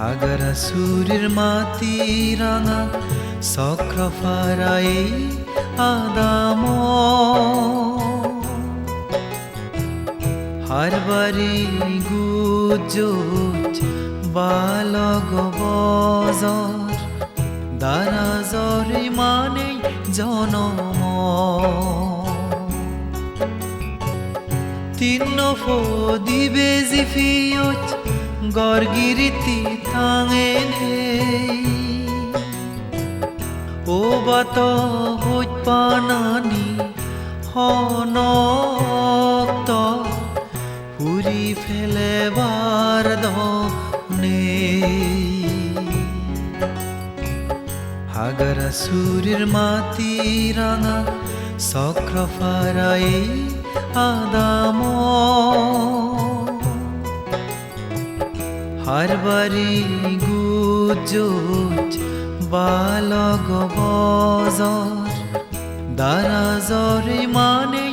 হাগারা সুরের মাতি রাঙা সক্রফারাই আদাম। হারবারি গুজোট বালগ বজর দারাজরে মানে জনম। তিন্ন ফদিবে জিফিয়ত, গর্গিরিতি থাঙেনে ও বাত হইত পানানি হনক্ত পুরি ফেলেবার দনে হাগারা সুরের মাতি রাঙা সক্রফারাই আদাম। হারবারি গুজোট বালগ বজর দারাজরে মানে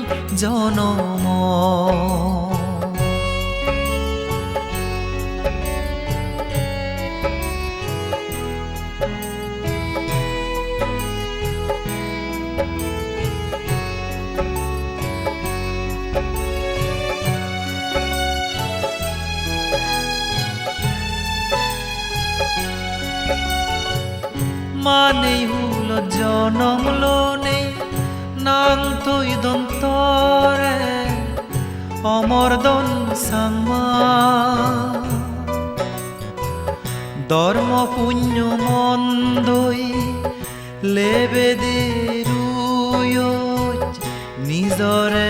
জনম মানেই হুল জনম লোনে, নাং থই দন্তরে, অমর দন সাংমা। ধর্ম পুণ্য মন্দই লেবে দে নিজরে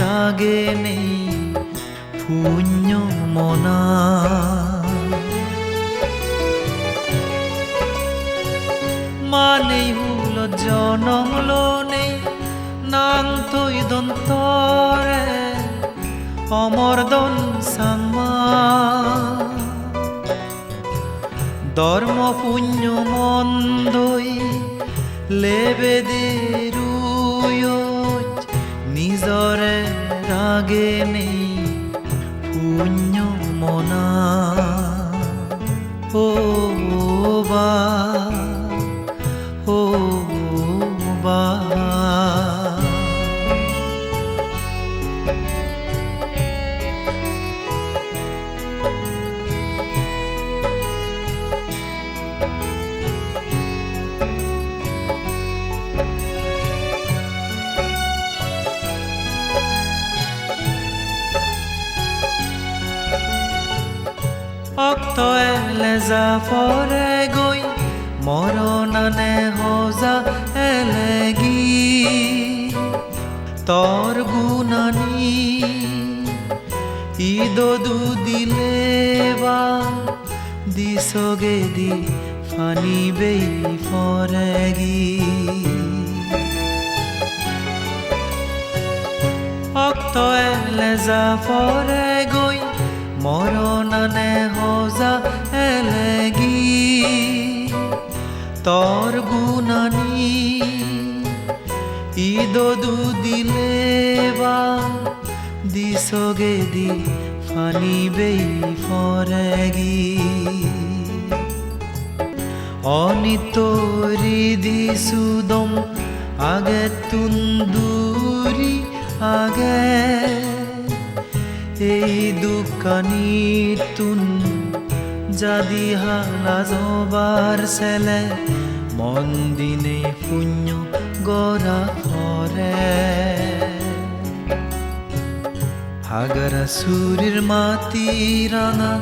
রাগে নেই পুণ্য মনা। নাং থই দন্তরে অমর দন সাংমা ধর্ম পুণ্য লেবে দে নিজরে রাগে নেই পুণ্য মনা। ও বা যা ফরে গই মরণানে হজা এলেগি। তর গুণানি ঈদ দু দিলে বা দিসগে দি ফানি বেই ফরেগি অক্ত এলে যা ফরে গই তর গুণানি ঈদ দু দিলে বা দিসগে দি ফানি বেই ফরেগি অনিতরি দিসুদম আগে তুন্দুরি, আগে এই দুকানি তুন জাদি হালা জবার সেলে মন দিনে পুণ্য গড়া ফরে হাগারা সুরের মাতি রাঙা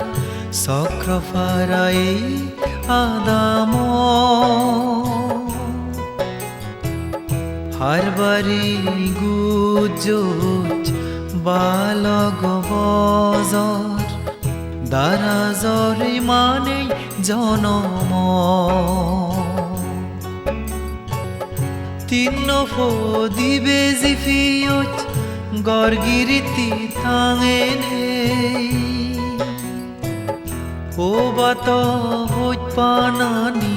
সক্রফারাই আদাম। হারবারি গুজোট বালগ বজর দারাজরে মানে জনম। তিন্ন ফদিবে জিফিয়ত গর্গিরিতি থাঙেনে ও বাত হইত পানানি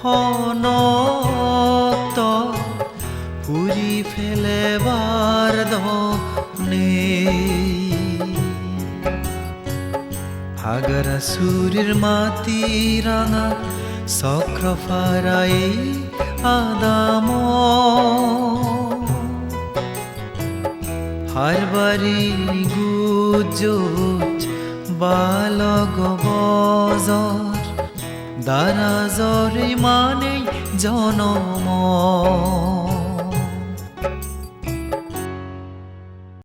হনত পুরি ফেলেবার দনে নাগরা সুরের মাতি রাঙা চক্র ফারাই আদাম। হারবারি গুজোচ বালগ বজর দারাজরে মানে জনম।